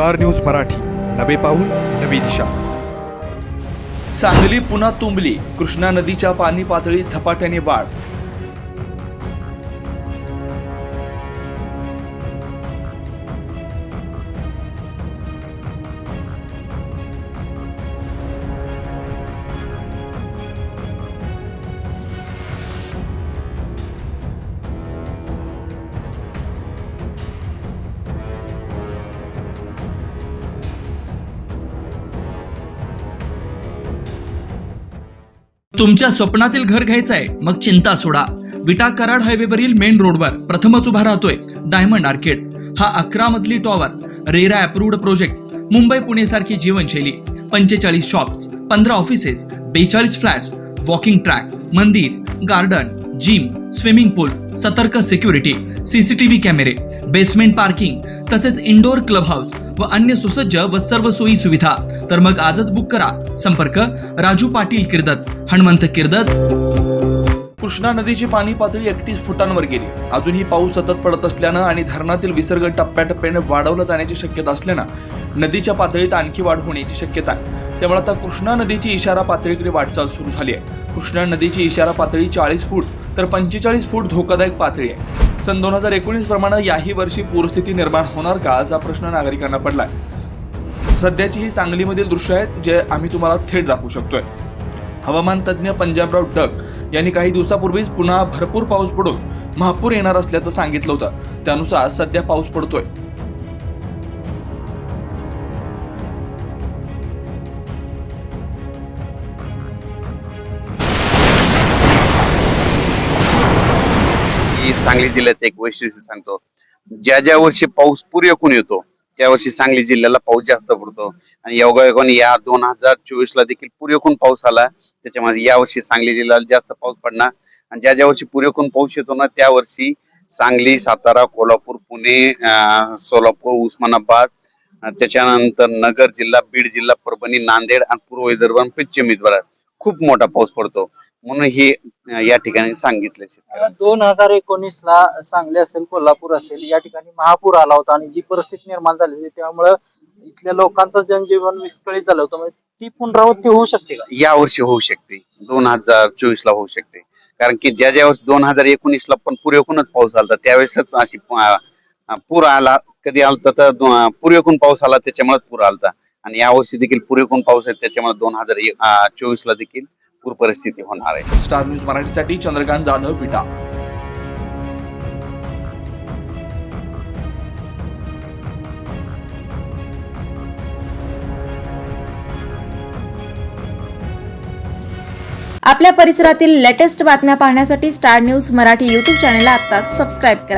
Star news Marathi. नवे पाऊल नवी दिशा. सांगली पुन्हा तुंबली. कृष्णा नदीच्या पाणी पातळीत झपाट्याने वाढ. तुमच्या स्वप्नातील घर घ्यायचंय मग चिंता सोडा. विटा कराड हायवेवरील मेन रोडवर प्रथमच उभा राहतोय डायमंड आर्केड. हा अकरा मजली tower RERA approved project Mumbai Pune सारखी जीवनशैली पंचेचाळीस शॉप्स पंधरा ऑफिसेस बेचाळीस फ्लॅट्स वॉकिंग ट्रॅक मंदिर गार्डन जिम स्विमिंग पूल सतर्क सिक्युरिटी सीसीटीव्ही कॅमेरे बेसमेंट पार्किंग तसेच इंडोर क्लब हाऊस व अन्य सुसज्ज व सर्व सोयी सुविधा. तर मग आजच बुक करा. संपर्क राजू पाटील किर्दत हनुमंत किर्दत. कृष्णा नदीची पाणी पातळी एकतीस फुटांवर गेली. अजूनही पाऊस सतत पडत असल्यानं आणि धरणातील विसर्ग टप्प्याटप्प्याने वाढवला जाण्याची शक्यता असल्यानं नदीच्या पातळीत आणखी वाढ होण्याची शक्यता आहे. त्यामुळे आता कृष्णा नदीची इशारा पातळीकडे वाटचाल सुरू झाली आहे. कृष्णा नदीची इशारा पातळी चाळीस फूट तर पंचेचाळीस फूट धोकादायक पातळी आहे. सन दोन हजार एकोणीस प्रमाणे याही वर्षी पूरस्थिती निर्माण होणार का असा प्रश्न नागरिकांना पडलाय. सध्याची ही सांगलीमधील दृश्य आहेत जे आम्ही तुम्हाला थेट दाखवू शकतोय. हवामान तज्ज्ञ पंजाबराव डक यांनी काही दिवसापूर्वीच पुन्हा भरपूर पाऊस पडून महापूर येणार असल्याचं सांगितलं होतं. त्यानुसार सध्या पाऊस पडतोय. ही सांगली जिल्ह्याचं एक वैशिष्ट्य सांगतो. ज्या ज्या वर्षी पाऊस पुरेकून येतो त्या वर्षी सांगली जिल्ह्याला पाऊस जास्त पडतो. आणि योगायोगाने या दोन हजार चोवीस ला देखील पुरेकून पाऊस आला त्याच्यामध्ये या वर्षी सांगली जिल्ह्याला जास्त पाऊस पडणार. आणि ज्या ज्या वर्षी पुरेकून पाऊस येतो ना त्या वर्षी सांगली सातारा कोल्हापूर पुणे अं, सोलापूर उस्मानाबाद त्याच्यानंतर नगर जिल्हा बीड जिल्हा परभणी नांदेड आणि पूर्व विदर्भ पश्चिम विदर्भात खूप मोठा पाऊस पडतो. म्हणून हे या ठिकाणी सांगितलं. दोन हजार एकोणीस ला सांगली असेल कोल्हापूर असेल या ठिकाणी महापूर आला होता आणि जी परिस्थिती निर्माण झाली होती त्यामुळं इथल्या लोकांचं जनजीवन विस्कळीत झालं होतं. म्हणजे ती पुनरावृत्ती होऊ शकते का? या वर्षी होऊ शकते. दोन हजार चोवीस ला होऊ शकते. कारण की ज्या ज्या वर्षी दोन हजार एकोणीस ला पण पुरेकूनच पाऊस झाला त्यावेळेसच अशी पूर आला. कधी आलता तर पुरेकून पाऊस आला त्याच्यामुळे पूर आलता आणि या वर्षी देखील पुरेकून पाऊस आहे त्याच्यामुळे दोन हजार चोवीस ला देखील पूर परिस्थिती होणार आहे. स्टार न्यूज मराठीसाठी चंद्रकांत जाधव विटा आपल्या परिसरातील लेटेस्ट बातम्या पाहण्यासाठी स्टार न्यूज मराठी यूट्यूब चॅनलला आत्ताच सबस्क्राईब करा.